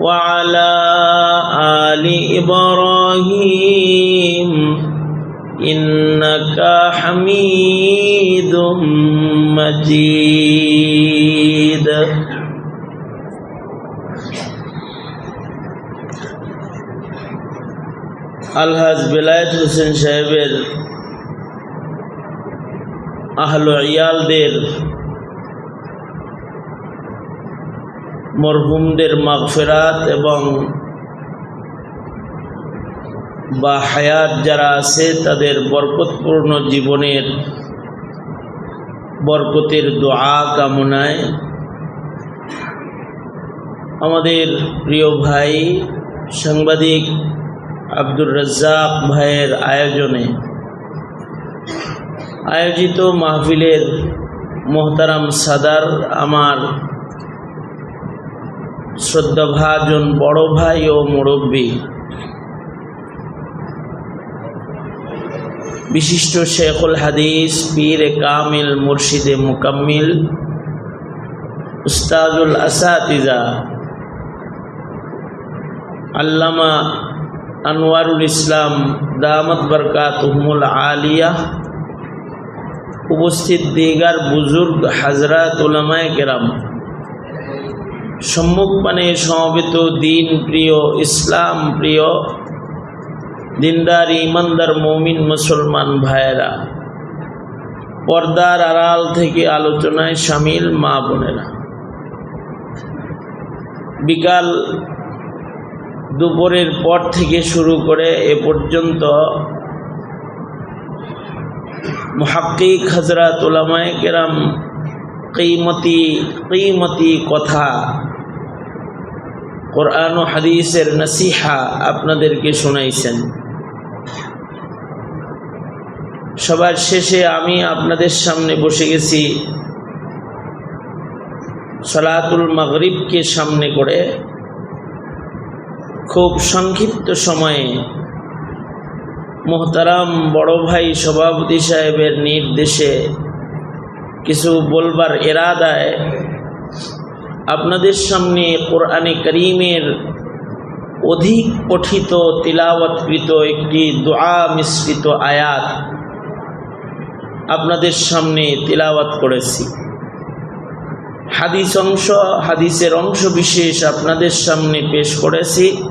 وعلى آل إبراهيم إنك حميد مجيد আলহাজ বেলায়েত হোসেন সাহেবের আহল ইয়ালদের মরহুমদের মাগফেরাত এবং বা হায়াত যারা আছে, তাদের বরকতপূর্ণ জীবনের বরকতের দোয়া কামনায় আমাদের প্রিয় ভাই সাংবাদিক আব্দুর রাজ্জাক ভাইয়ের আয়োজনে আয়োজিত মাহফিলের মোহতারাম সাদার আমার শ্রদ্ধাভাজন বড় ভাই ও মুরব্বী। বিশিষ্ট শেখুল হাদিস, পীর কামিল মুর্শিদে মুকাম্মিল, উস্তাদুল আসাতিজা, আল্লামা আনোয়ারুল ইসলাম দামত বরকাতহমুল আলিয়া, উপস্থিত দিগার বুজুর্গ হাজরাত উলামায় কেরাম। সম্মুখপানে সমবেত দিন প্রিয়, ইসলাম প্রিয়, দিনদার, ইমানদার, মমিন, মুসলমান ভাইয়েরা। পর্দার আড়াল থেকে আলোচনায় সামিল মা বোনেরা। বিকাল দুপুরের পর থেকে শুরু করে এ পর্যন্ত মহাক্কিক হজরত ওলামায় কেরাম কিমতি কিমতি কথা কোরআন ও হাদিসের নাসিহা আপনাদেরকে শোনাইছেন। সবার শেষে আমি আপনাদের সামনে বসে গেছি। সলাতুল মাগরিবকে সামনে করে খুব সংক্ষিপ্ত সময়ে মোহতারাম বড় ভাই সভাপতি সাহেবের নির্দেশে কিছু বলবার এরাদায় আপনাদের সামনে কোরআনে করিমের অধিক পঠিত তিলাওয়াতকৃত একটি দোয়া মিশ্রিত আয়াত আপনাদের সামনে তিলাওয়াত করেছি। হাদিস অংশ, হাদিসের অংশ বিশেষ আপনাদের সামনে পেশ করেছি।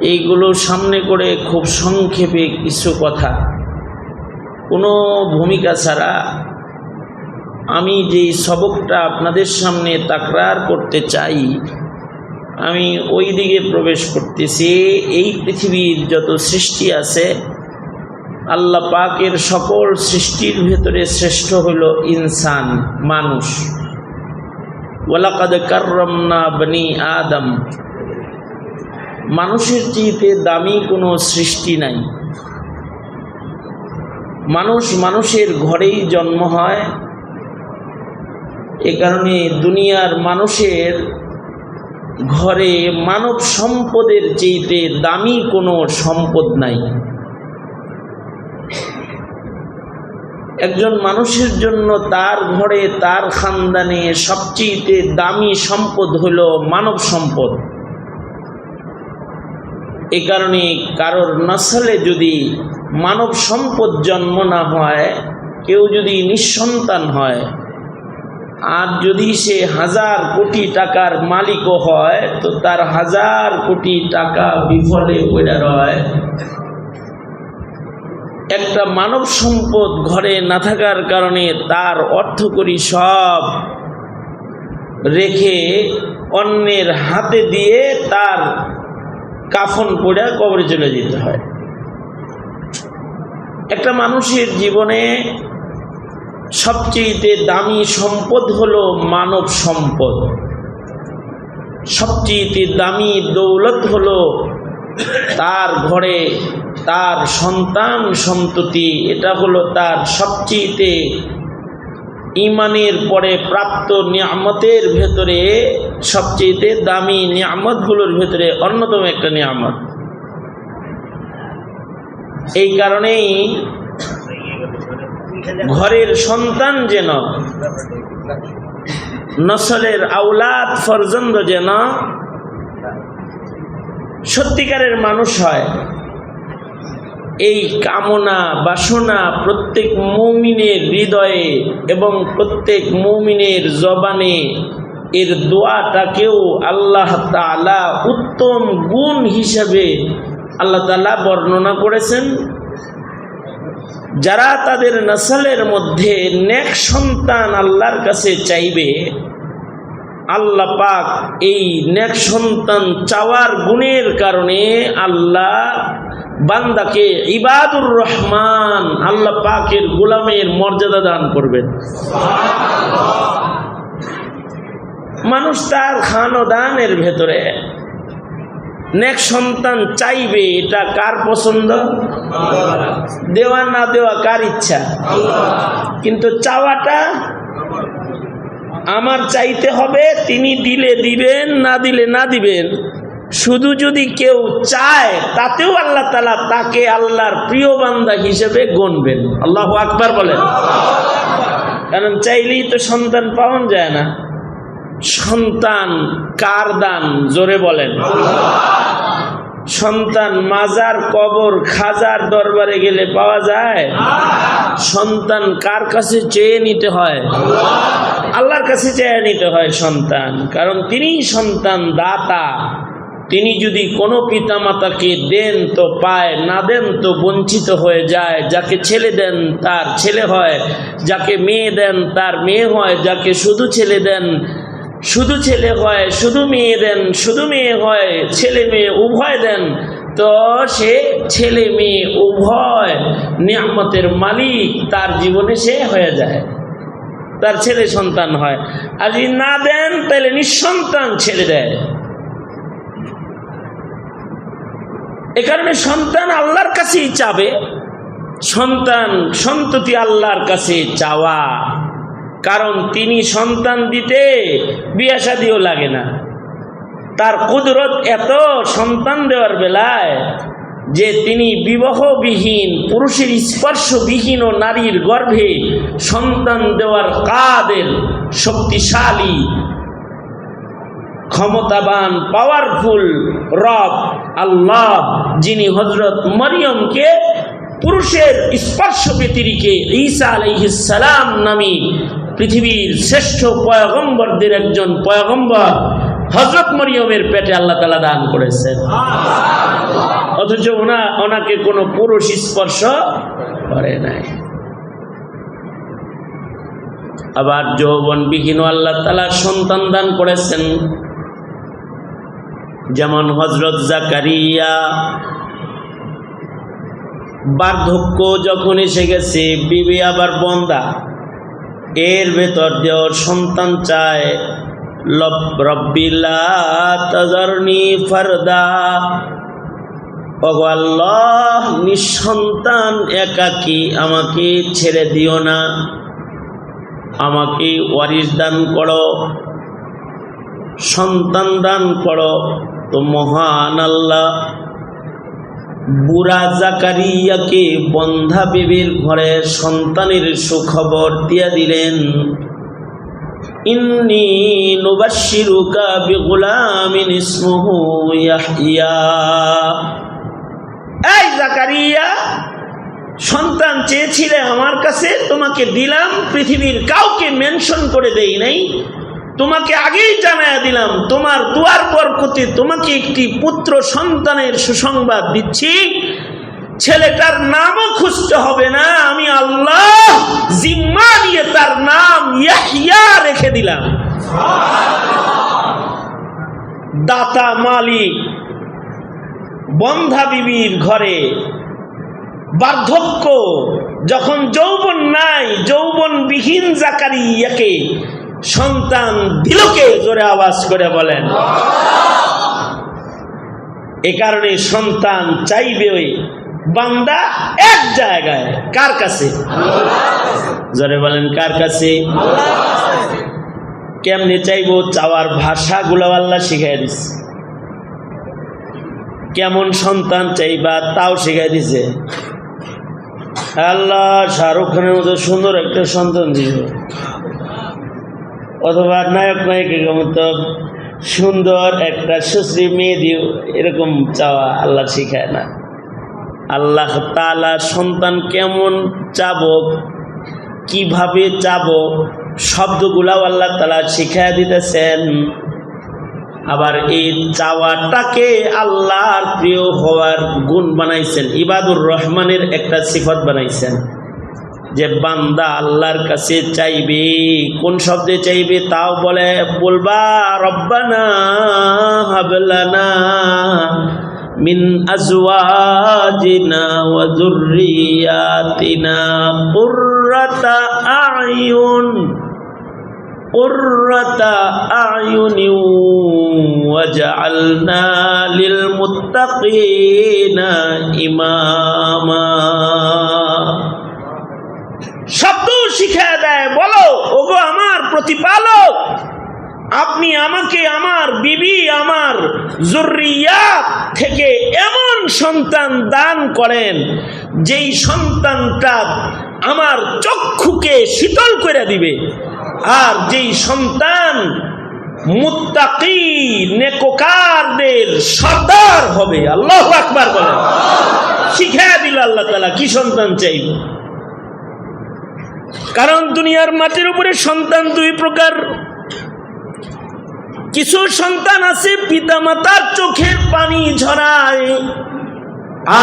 এইগুলো সামনে করে খুব সংক্ষেপে কিছু কথা। কোনো ভূমিকা ছাড়া আমি যেই সবকটা আপনাদের সামনে তাকরার করতে চাই, আমি ওই দিকে প্রবেশ করতেছি। এই পৃথিবীর যত সৃষ্টি আছে, আল্লাহ পাকের সকল সৃষ্টির ভেতরে শ্রেষ্ঠ হল ইনসান, মানুষ। ওয়ালাকাদ কার্রমনা বনি আদম। মানুষের চেয়েতে দামি কোনো সৃষ্টি নাই। মানুষ মানুষের ঘরেই জন্ম হয় এ কারণে দুনিয়ার মানুষের ঘরে মানব সম্পদের চেয়েতে দামি কোনো সম্পদ নাই। একজন মানুষের জন্য তার ঘরে, তার খানদানে সবচেয়ে দামি সম্পদ হলো মানব সম্পদ। এ কারণে কারোর নসলে যদি মানব সম্পদ জন্ম না হয়, কেউ যদি নিঃসন্তান হয় আর যদি সে হাজার কোটি টাকার মালিকও হয়, তো তার হাজার কোটি টাকা বিফলে পড়ে রয়। একটা মানব সম্পদ ঘরে না থাকার কারণে তার অর্থকরী সব রেখে অন্যের হাতে দিয়ে তার কাফন পড়ে কবরে চলে যেতে হয়। একটা মানুষের জীবনে সবচেয়ে দামি সম্পদ হলো মানব সম্পদ। সবচেয়ে দামি দৌলত হলো তার ঘরে তার সন্তান সন্ততি। এটা হলো তার সবচেয়ে ইমানের পরে প্রাপ্ত নিয়ামতের ভেতরে সবচেয়ে দামি নিয়ামতগুলোর ভেতরে অন্যতম একটা নিয়ামত। এই কারণেই ঘরের সন্তান যেন, নসলের আউলাদ ফরজন্দ যেন সত্যিকারের মানুষ হয়। এই কামনা, বাসনা প্রত্যেক মৌমিনের হৃদয়ে এবং প্রত্যেক মৌমিনের জবানে এর দোয়াটাকেও আল্লাহ তালা উত্তম গুণ হিসাবে আল্লাহ তালা বর্ণনা করেছেন। যারা তাদের নসলের মধ্যে নেক সন্তান আল্লাহর কাছে চাইবে, আল্লাহ পাক এই নেক সন্তান চাওয়ার গুণের কারণে আল্লাহ বান্দাকে ইবাদুর রহমান আল্লাহ পাকের গোলামের মর্যাদা দান করবেন। মানুষ তার খান ও দানের ভেতরে নেক সন্তান চাইবে, এটা কার পছন্দ? দেওয়া না দেওয়া কার ইচ্ছা? কিন্তু চাওয়াটা আমার চাইতে হবে, তিনি দিলে দিবেন, না দিলে না দিবেন। শুধু যদি কেউ চায়, তাতেও আল্লাহ তালা তাকে আল্লাহর প্রিয় বান্দা হিসেবে গণবেন। আল্লাহ আকবার বলেন। কারণ চাইলেই তো সন্তান পাওয়া যায় না। সন্তান কার দান? জোরে বলেন। সন্তান মাজার কবর খাজার দরবারে গেলে পাওয়া যায়? সন্তান কার কাছে চেয়ে নিতে হয়? আল্লাহর কাছে চেয়ে নিতে হয় সন্তান। কারণ তিনি সন্তান দাতা। তিনি যদি কোনো পিতামাতাকে দেন তো পায়, না দেন তো বঞ্চিত হয়ে যায়। যাকে ছেলে দেন তার ছেলে হয়, যাকে মেয়ে দেন তার মেয়ে হয়, যাকে শুধু ছেলে দেন শুধু ছেলে হয়, শুধু মেয়ে দেন, শুধু মেয়ে হয়, ছেলে মেয়ে উভয় দেন, তো সে ছেলে মেয়ে উভয় নিয়ামতের মালিক, তার জীবনে সে হয়ে যায়। তার ছেলে সন্তান হয়। আর যদি না দেন, তাহলে নিঃসন্তান ছেড়ে দেয়। এ কারণে সন্তান আল্লাহর কাছেই চাবে। সন্তান সন্ততি আল্লাহর কাছে চাওয়া। কারণ তিনি সন্তান দিতে বিয়া শাদিও লাগে না। তার কুদরত এত সন্তান দেওয়ার বেলায় যে তিনি বিবাহবিহীন, পুরুষের স্পর্শবিহীন ও নারীর গর্ভে সন্তান দেওয়ার কাদের শক্তিশালী, ক্ষমতাবান পাওয়ারফুল রব আল্লাহ, যিনি হজরত মরিয়মকে পুরুষের স্পর্শ ব্যতিরিকে ঈসা আলাইহিসালাম নামী পৃথিবীর শ্রেষ্ঠ পয়গম্বরদের একজন পয়গম্বর হজরত মরিয়মের পেটে আল্লাহ তালা দান করেছেন। অথচ ওনা, ওনাকে কোনো পুরুষ স্পর্শ করে নাই। আবার যৌবনবিহীন আল্লাহ তালা সন্তান দান করেছেন। যেমন হজরত জাকারিয়া। বার্ধক্য যখন এসে গেছে, বিবি আবার বন্দা। এর ভেতর দেওয়ার সন্তান চায় তাজারনি ফারদা। নিঃসন্তান একাকি আমাকে ছেড়ে দিও না। আমাকে ওয়ারিস দান করো, সন্তান দান করো। তো মহান আল্লাহ বুড়া জাকারিয়াকে বন্ধা বেবির ঘরে সন্তানের সুখবর দিয়া দিলেন। ইন্নি নুবাশিরুকা বিগুলামিন ইসমুহু ইয়াহইয়া। এই জাকারিয়া, সন্তান চেয়েছিলে আমার কাছে, তোমাকে দিলাম, পৃথিবীর কাউকে মেনশন করে দেই নাই। তোমাকে আগেই জানায়া দিলাম, তোমার দুয়ার বরকতে তোমাকে একটি পুত্র সন্তানের সুসংবাদ দিচ্ছি। ছেলেটার নামও খুঁজতে হবে না, আমি আল্লাহ জিম্মা নিয়ে তার নাম ইয়াহিয়া রেখে দিলাম। দাতা মালিক, বন্ধা বিবির ঘরে, বার্ধক্য, যখন যৌবন নাই, যৌবনবিহীন জাকারিয়াকে সন্তান দিলকে জোরে আওয়াজ করে বলেন। এ কারণে সন্তান চাইবে ওই বান্দা এক জায়গায়, কার কাছে? জোরে বলেন, কার কাছে? কেমনে চাইব? চাওয়ার ভাষা আল্লাহ শিখাই দিচ্ছে কেমন সন্তান চাইবা তাও শিখাই দিছে। আল্লাহ শাহরুখ খানের মতো সুন্দর একটা সন্তান দিল অথবা নায়ক নায়িকার মতো সুন্দর একটা সুশ্রী মেয়ে দিও এরকম চাওয়া আল্লাহ শিখায় না। আল্লাহ তালা সন্তান কেমন চাবো, কীভাবে চাবো, শব্দগুলাও আল্লাহ তালা শিখায় দিতেছেন। আবার এই চাওয়াটাকে আল্লাহর প্রিয় হওয়ার গুণ বানাইছেন, ইবাদুর রহমানের একটা সিফত বানাইছেন। যে বান্দা আল্লাহর কাছে চাইবে, কোন শব্দে চাইবে তাও বলে, বলবা, রব্বানা হাবলানা মিন আজওয়াজিনা ওয়া যুররিয়াতিনা কুররাতা আয়ুন, কুররাতা আয়ুনি ওয়াজআলনা লিল মুত্তাকিনা ইমামা। শিখা দেয়, বলো, ওগো আমার প্রতিপালক, আপনি আমাকে আমার বিবি, আমার জরুরিয়াত থেকে এমন সন্তান দান করেন, যেই সন্তানটা আমার চক্ষুকে শীতল করে দিবে, আর যেই সন্তান মুত্তাকি নেকোকারদের সর্দার হবে। আল্লাহ আকবার বলে শিখা দিল আল্লাহ তালা কি সন্তান চাইব কারণ দুনিয়ার মাটির উপরে সন্তান দুই প্রকার। কিছু সন্তান আছে পিতা মাতার চোখের পানি ঝরায়,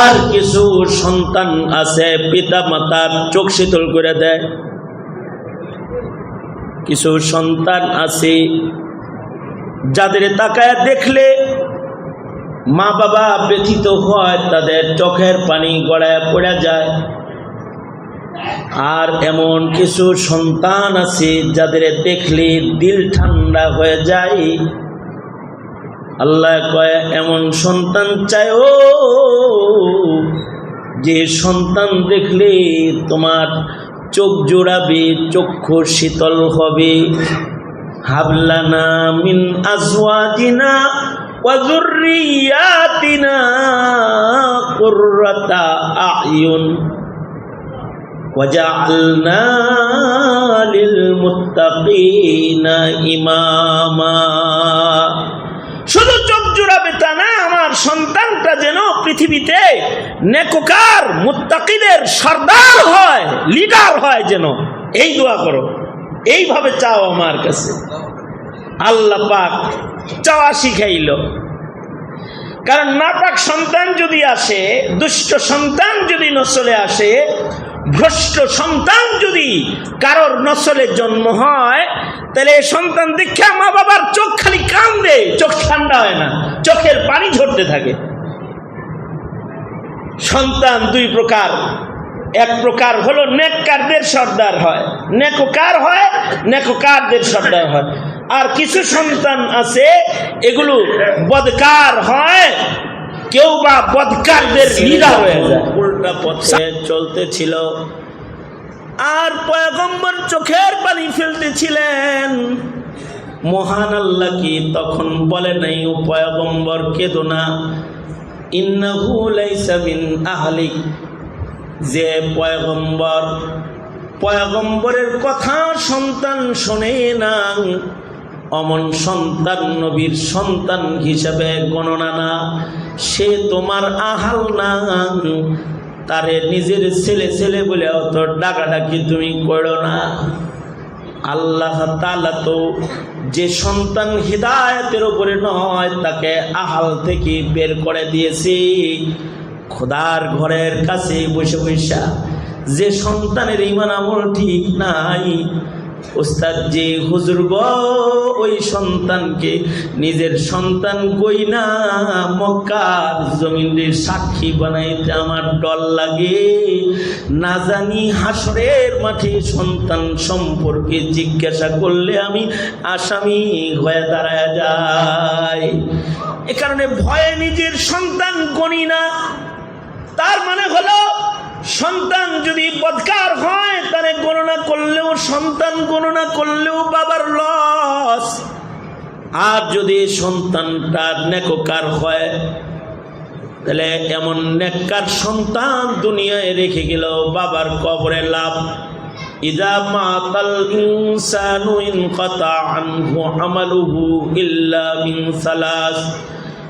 আর কিছু সন্তান আছে পিতা মাতার চোখ শীতল করে দেয়। কিছু সন্তান আছে যাদের তাকায় দেখলে মা বাবা ব্যথিত হয়, তাদের চোখের পানি গড়ায় পড়ে যায়। আর এমন কিছু সন্তান আছে যাদের দেখলে দিল ঠান্ডা হয়ে যায়। আল্লাহ কয়, এমন সন্তান চাই ও যে সন্তান দেখলে তোমার চোখ জোড়াবে, চক্ষু শীতল হবে। হাবলানা মিন আজওয়াজিনা ওয়া যুররিয়াতিনা কুররাতা আয়ুন وجعلنا للمتقين ইমামা শুধু চোখ জোড়াবে তা না আমার সন্তানটা যেন পৃথিবীতে নেকোকার মুত্তাকিদের সর্দার হয় লিডার হয় যেন এই দোয়া করো এইভাবে চাও আমার কাছে আল্লাহ পাক চাওয়া শিখাইল কারণ নাপাক সন্তান যদি আসে দুষ্ট সন্তান যদি নসলে আসে ভ্রষ্ট সন্তান যদি কারোর নসলে জন্ম হয়, তাহলে সন্তান দেখে মা বাবার চোখ খালি কান্দে চোখ ঠান্ডা হয় না, চোখের পানি ঝরতে থাকে। সন্তান দুই প্রকার। এক প্রকার হলো নেককারদের সর্দার হয়। নেকোকার হয়, নেকোকারদের সর্দার হয়। আর কিছু সন্তান আছে, এগুলো বদকার হয়, কেউ বা বদকারদের লিডার হয়ে যায়। উল্টা পথে চলতেছিল। আর পয়গম্বর চোখের পানি ফেলতেছিলেন। মহান আল্লাহ কি তখন বলে নাই, ও পয়গম্বর, কেদো না। যে পয়গম্বর, পয়গম্বরের কথা সন্তান শোনে না অমন সন্তান নবীর সন্তান হিসাবে গণনা না। সে তোমার আহাল না। তারে নিজের ছেলে ছেলে বলে অত ডাকাডাকি তুমি করো না। আল্লাহ তালা তো যে সন্তান হৃদায়তের উপরে নয়, তাকে আহাল থেকে বের করে দিয়েছি। খোদার ঘরের কাছে বসে বৈশা যে সন্তানের ইমান আমল ঠিক নাই ওস্তাদ যে হুজুর গো ওই সন্তানকে নিজের সন্তান কই না, মক্কার জমিনের সাক্ষী বানাইতে আমার ডর লাগে। না জানি হাসরের মাঠে সন্তান সম্পর্কে জিজ্ঞাসা করলে আমি আসামি হয়ে দাঁড়ায় যাই। এ কারণে ভয়ে নিজের সন্তান গণি না। তার মানে হলো সন্তান যদি বদকার হয়, তারে গণনা করলেও সন্তান, গণনা করলেও বাবার লস আর যদি সন্তানটা নেককার হয়, তাহলে এমন নেককার সন্তান দুনিয়ায় রেখে গেল বাবার কবরে লাভ। ইদা মাতাল ইনসানু ইনকাতা আনহু আমালুহু ইল্লা মিন সালাস।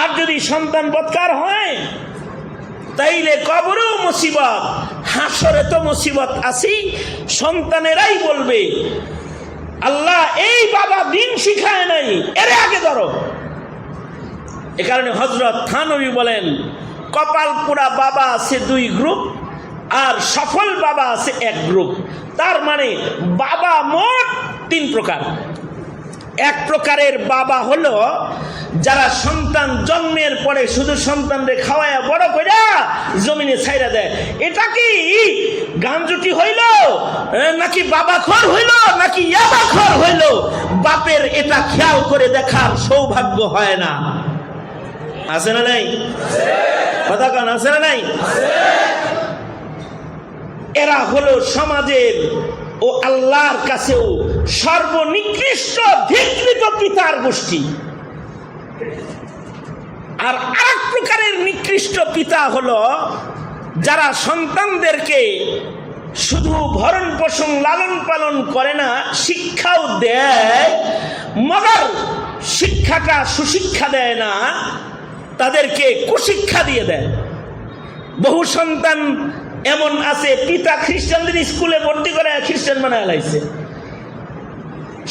আর যদি সন্তান বৎকার হয়, তাইলে কবরেও মুসিবত, হাসরে তো মুসিবত আছেই সন্তানেরাই বলবে, আল্লাহ এই বাবা দিন শিখায় নাই, এর আগে ধরো। এ কারণে হজরত থানবী বলেন কপাল পুরা বাবা আছে দুই গ্রুপ, আর সফল বাবা আছে এক গ্রুপ। তার মানে বাবা মোট তিন প্রকার। এক প্রকারের বাবা হলো যারা সন্তান জন্মের পরে শুধু সন্তানদের খাওয়ায় বড় কইরা জমিনে ছাইরা দেয়। এটা কি গাঞ্জুটি হইল? নাকি বাবা খর হইল? নাকি ইয়াবা খর হইল? বাপের এটা খেয়াল করে দেখার সৌভাগ্য হয় না। আছে না নাই? কথা কান, আছে না নাই? এরা হলো সমাজের ও আল্লাহর কাছেও সর্বনিকৃষ্ট ধিকৃত পিতার গোষ্ঠী। আর আরেক প্রকারের নিকৃষ্ট পিতা হল যারা সন্তানদেরকে শুধু ভরণ পোষণ, লালন পালন করে না, শিক্ষাও দেয়, মগর শিক্ষাটা সুশিক্ষা দেয় না, তাদেরকে কুশিক্ষা দিয়ে দেয়। বহু সন্তান এমন আছে, পিতা খ্রিস্টানদের স্কুলে ভর্তি করে খ্রিস্টান বানায় লাইছে।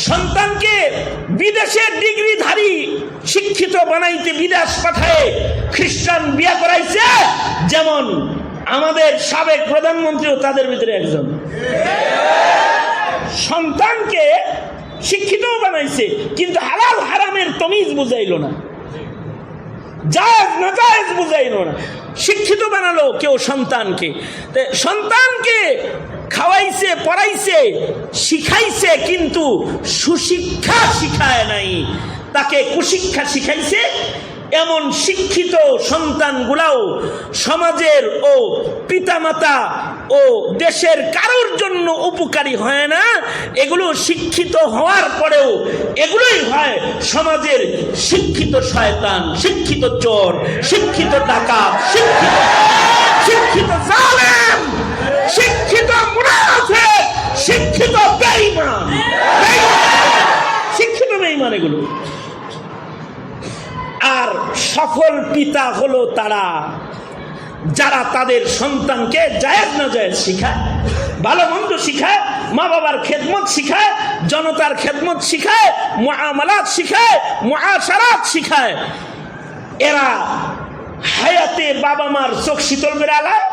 সন্তানকে বিদেশের ডিগ্রিধারী শিক্ষিত বানাইতে বিদেশ পাঠায় খ্রিস্টান বিয়া করাইছে, যেমন আমাদের সাবেক প্রধানমন্ত্রীও তাদের ভিতরে একজন। সন্তানকে শিক্ষিতও বানাইছে, কিন্তু হালাল হারামের তমিজ বুঝাইল না। জায়েজ না জায়জ বুঝাইল না। শিক্ষিত বানালো কেউ সন্তানকে। সন্তানকে খাওয়াইছে, পড়াইছে, শিখাইছে, কিন্তু সুশিক্ষা শিখায় নাই। তাকে কুশিক্ষা শিখাইছে এমন শিক্ষিত সন্তানগুলাও সমাজের ও পিতামাতা ও দেশের কারোর জন্য উপকারী হয় না। এগুলো শিক্ষিত হওয়ার পরেও এগুলোই হয় সমাজের শিক্ষিত শয়তান, শিক্ষিত চোর, শিক্ষিত ডাকাত, শিক্ষিত শিক্ষিত জালেম, শিক্ষিত শিক্ষিত বেঈমান। শিক্ষিত এগুলো। আর সফল পিতা হলো তারা। যারা তাদের সন্তানকে জায়েজ না জায়েজ শিখায়, ভালো মন্দ শিখায় মা বাবার খেদমত শিখায়, জনতার খেদমত শিখায়, মুআমালাত শিখায়, মুআশারাত শিখায়। এরা হায়াতে বাবা মার চোখ শীতল করে আলায়,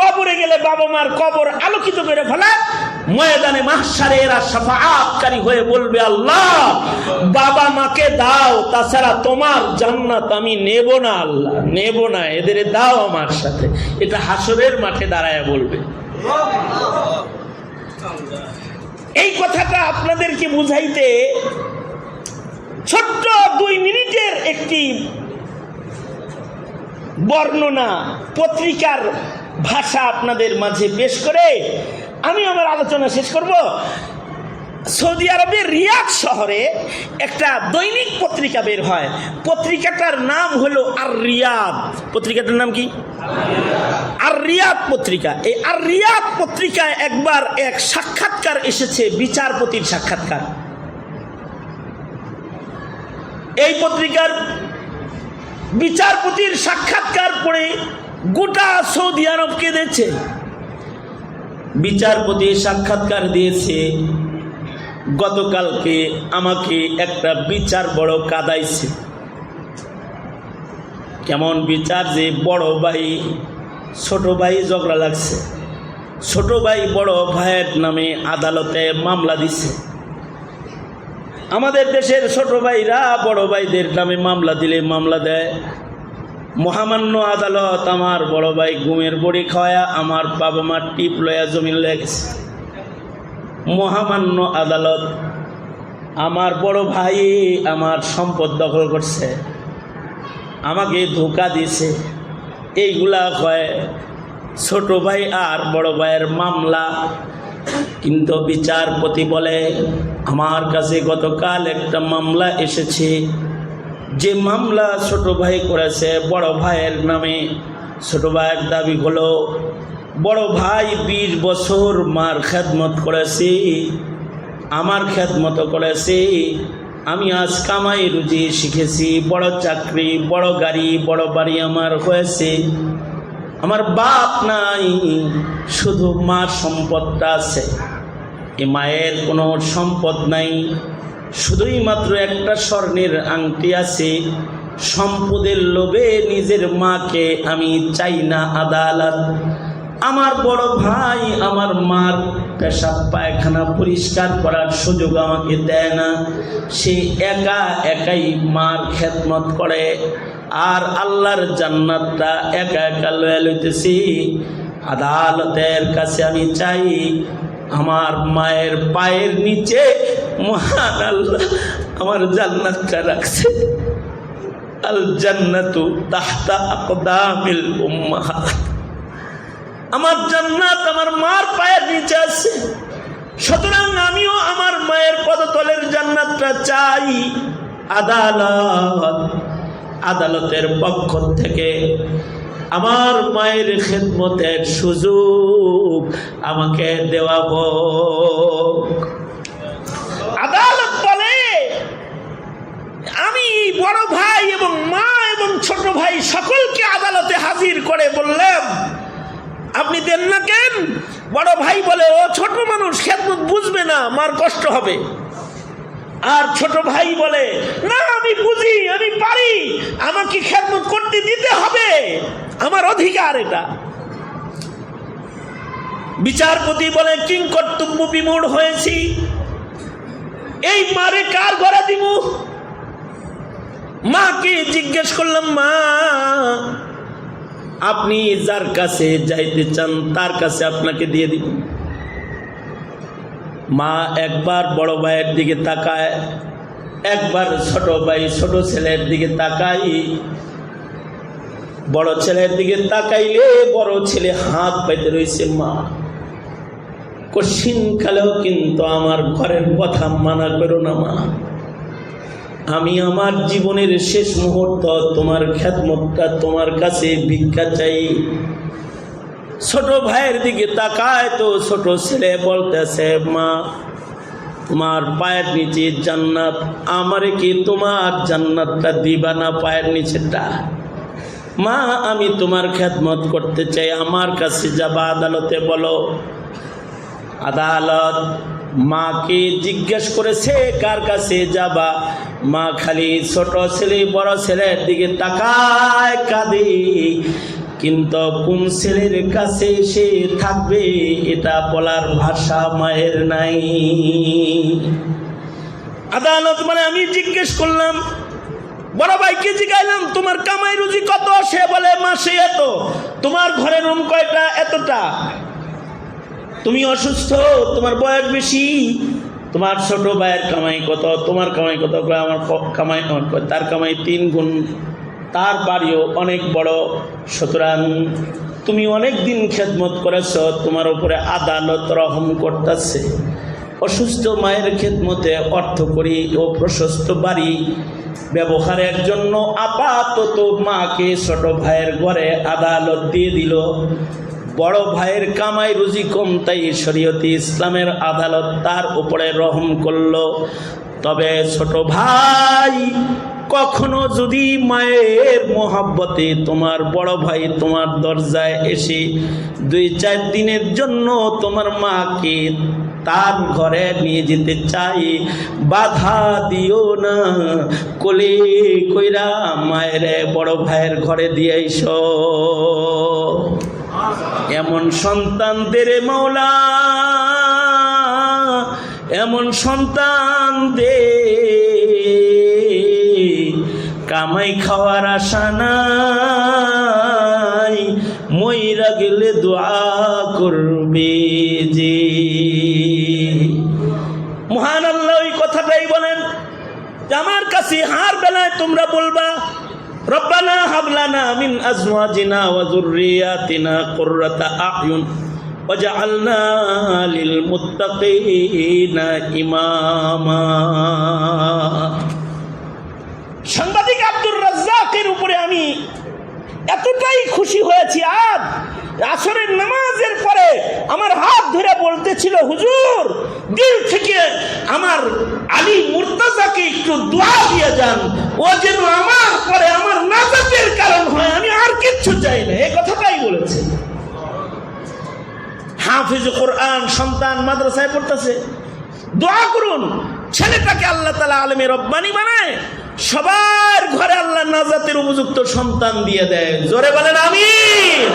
কবরে গেলে বাবা মার কবর আলোকিত করে ফেলা ময়দানে মাহসারে এরা সাফাআতকারী হয়ে বলবে, আল্লাহ, বাবা মাকে দাও, তাছাড়া তোমার জান্নাত আমি নেব না, আল্লাহ, নেব না, এদের দাও আমার সাথে। এটা হাসরের মাঠে দাঁড়ায় বলবে। এই কথাটা আপনাদেরকে বুঝাইতে ছোট্ট দুই মিনিটের একটি বর্ণনা, পত্রিকার ভাষা আপনাদের মাঝে পেশ করে আমি আমার আলোচনা শেষ করব। সৌদি আরবের রিয়াদ শহরে একটা দৈনিক পত্রিকা বের হয়। পত্রিকাটার নাম হলো আর রিয়াদ পত্রিকাটার নাম কি? আর রিয়াদ পত্রিকা। এই আর রিয়াদ পত্রিকায় একবার এক সাক্ষাৎকার এসেছে, বিচারপতির সাক্ষাৎকার। এই পত্রিকার বিচারপতির সাক্ষাৎকার পড়ে গোটা সৌদি আরব কেঁদেছে। বিচারপতি সাক্ষাৎকার দিয়েছে, গতকালকে আমাকে একটা বিচার বড় কাদাইছে। কেমন বিচার যে বড় ভাই, ছোট ভাই ঝগড়া লাগছে। ছোট ভাই বড় ভাইয়ের নামে আদালতে মামলা দিছে। আমাদের দেশের ছোট ভাইরা বড় ভাইদের নামে মামলা দিলে মামলা দেয়। মহামান্য আদালত আমার বড় ভাই ঘুমের বড়ি খাওয়া আমার বাবা মার টিপ লয়া জমিন লয়ে গেছে। মহামান্য আদালত আমার বড় ভাই আমার সম্পদ দখল করছে। আমাকে ধোকা দিছে এইগুলা হয় ছোট ভাই আর বড় ভাইয়ের মামলা। কিন্তু বিচারপতি বলে, আমার কাছে গতকাল একটা মামলা এসেছে। যে মামলা ছোট ভাই করেছে, বড় ভাইয়ের নামে। ছোট ভাইয়ের দাবি হলো, বড় ভাই বিশ বছর মার খেদমত করেছে, আমার খেদমত করেছে, আমি আজ কামাই রুজি শিখেছি, বড় চাকরি, বড় গাড়ি, বড় বাড়ি আমার হয়েছে। আমার বাপ নাই, শুধু মা সম্পদটা আছে। এ মায়ের কোনো সম্পদ নাই শুধুই মাত্র একটা স্বর্ণের আংটি আছে। সম্পদের লোভে নিজের মাকে আমি চাই না আদালত। আমার বড় ভাই, আমার মার পেশাব পায়খানা পরিষ্কার করার সুযোগ আমাকে দেয় না। সে একা একাই মার খেদমত করে। আর আল্লাহর জান্নাতটা একা একা লয়া লইতেছি। আদালতের কাছে আমি চাই আমার মায়ের পায়ের নিচে, মহান আল্লাহ আমার জান্নাতটা রাখছে। আল জান্নাতু তাহতা আকদামিল উম্মাহাত আমার জান্নাত আমার মার পায়ের নিচে আছে। সুতরাং আমিও আমার মায়ের পদতলের জান্নাতটা চাই। আদালত, আদালতের পক্ষ থেকে আমার মায়ের খেদমতের সুযোগ আমাকে দেওয়া আদালত বলে, আমি বড় ভাই এবং মা এবং ছোট ভাই সকলকে আদালতে হাজির করে বললাম, আপনি দেন না কেন? বড় ভাই বলে, ও ছোট মানুষ, খেদমত বুঝবে না, মার কষ্ট হবে। আর ছোট ভাই বলে, না, আমি বুঝি, আমি পারি, আমাকে খেদমত করতে দিতে হবে। আমার অধিকার এটা। বিচারপতি বলে কিং কর্তব্য বিমূঢ় হয়েছি। এই মারে কার ঘরে দিব মাকে জিজ্ঞেস করলাম, মা, আপনি যার কাছে যাইতে চান, তার কাছে আপনাকে দিয়ে দিব। মা একবার বড় ভাইয়ের দিকে তাকায়, একবার ছোট ভাই ছোট ছেলের দিকে তাকাই বড় ছেলের দিকে তাকাইলে বড় ছেলে হাত পাইতে রয়েছে মা। কশিন কালেও কিন্তু আমার ঘরের কথা মানা করো না মা। আমি আমার জীবনের শেষ মুহূর্ত তোমার খ্যাতমতটা তোমার কাছে ভিক্ষা চাই। ছোট ভাইয়ের দিকে তাকায় তো ছোট ছেলে বলতেছে, মা, তোমার পায়ের নিচে জান্নাত, আমারে কি তোমার জান্নাতটা দিবা না পায়ের নিচেটা মা, আমি তোমার খ্যাতমত করতে চাই। আমার কাছে যাবা, আদালতে বলো। আদালত মাকে জিজ্ঞেস করেছে, কার কাছে যাবা? মা খালি ছোট ছেলে, বড় ছেলের দিকে তাকায় কাঁদে। কিন্তু কোন ছেলের কাছে সে থাকবে, এটা বলার ভাষা মায়ের নাই। আদালত মানে আমি জিজ্ঞেস করলাম বড় ভাইকে জিগাইলাম, তোমার কামাই রুজি কত? সে বলে, মাসে এত। তোমার ঘরের রুম কয়টা? এতটা। তুমি অসুস্থ? তোমার বয়স বেশি? তোমার ছোট ভাইয়ের কামাই কত? তোমার কামাই কত? আমার কামাই তার কামাই তিন গুণ। তার বাড়িও অনেক বড়। সুতরাং তুমি অনেক দিন খেদমত করেছ। তোমার উপরে আদালত রহম করতেছে। অসুস্থ মায়ের খেদমতে অর্থ করি ও প্রশস্ত বাড়ি ব্যবহারের জন্য আপাতত মাকে ছোট ভাইয়ের ঘরে আদালত দিয়ে দিল। বড় ভাইয়ের কামাই রুজি কম, তাই শরীয়তি ইসলামের আদালত তার উপরে রহম করল। তবে ছোট ভাই কখনো যদি মায়ের মোহাব্বতে তোমার বড় ভাই তোমার দরজায় এসে দুই চার দিনের জন্য তোমার মাকে তার ঘরে নিয়ে যেতে চাই বাধা দিও না। কোলে কইরা মায়ের বড় ভাইয়ের ঘরে দিয়ে এমন সন্তানদের মৌলা এমন সন্তান দে কামাই খাওয়ার আশা নাই। মইরা গেলে দোয়া করবে যে। মহান আল্লাহ ওই কথাটাই বলেন আমার কাছে হার বেলায় তোমরা বলবা, রব্বানা হাবলানা মিন আজওয়াজিনা ওয়া যুররিয়াতিনা কুররাতা আয়ুন ওয়াজআলনা লিল মুত্তাকিনা ইমামা। সাংবাদিক আব্দুর রাজ্জাকের উপরে আমি এতটাই খুশি হয়েছি আজ। আসরের নামাজের পরে আমার হাত ধরে বলতেছিল, হুজুর, দিল থেকে আমার আলী মুর্তাজাকে একটু দোয়া দিয়ে যান। ও যেন আমার পরে আমার নাজাতের কারণ হয়, আমি আর কিচ্ছু চাই না। এই কথাটাই বলেছে। হাফিজ কোরআন সন্তান মাদ্রাসায় পড়তেছে। দোয়া করুন, ছেলেটাকে আল্লাহ তালা আলমী রব্বানি বানায় সবার ঘরে আল্লাহ নাজাতের উপযুক্ত সন্তান দিয়ে দেয়। জোরে বলেন আমিন।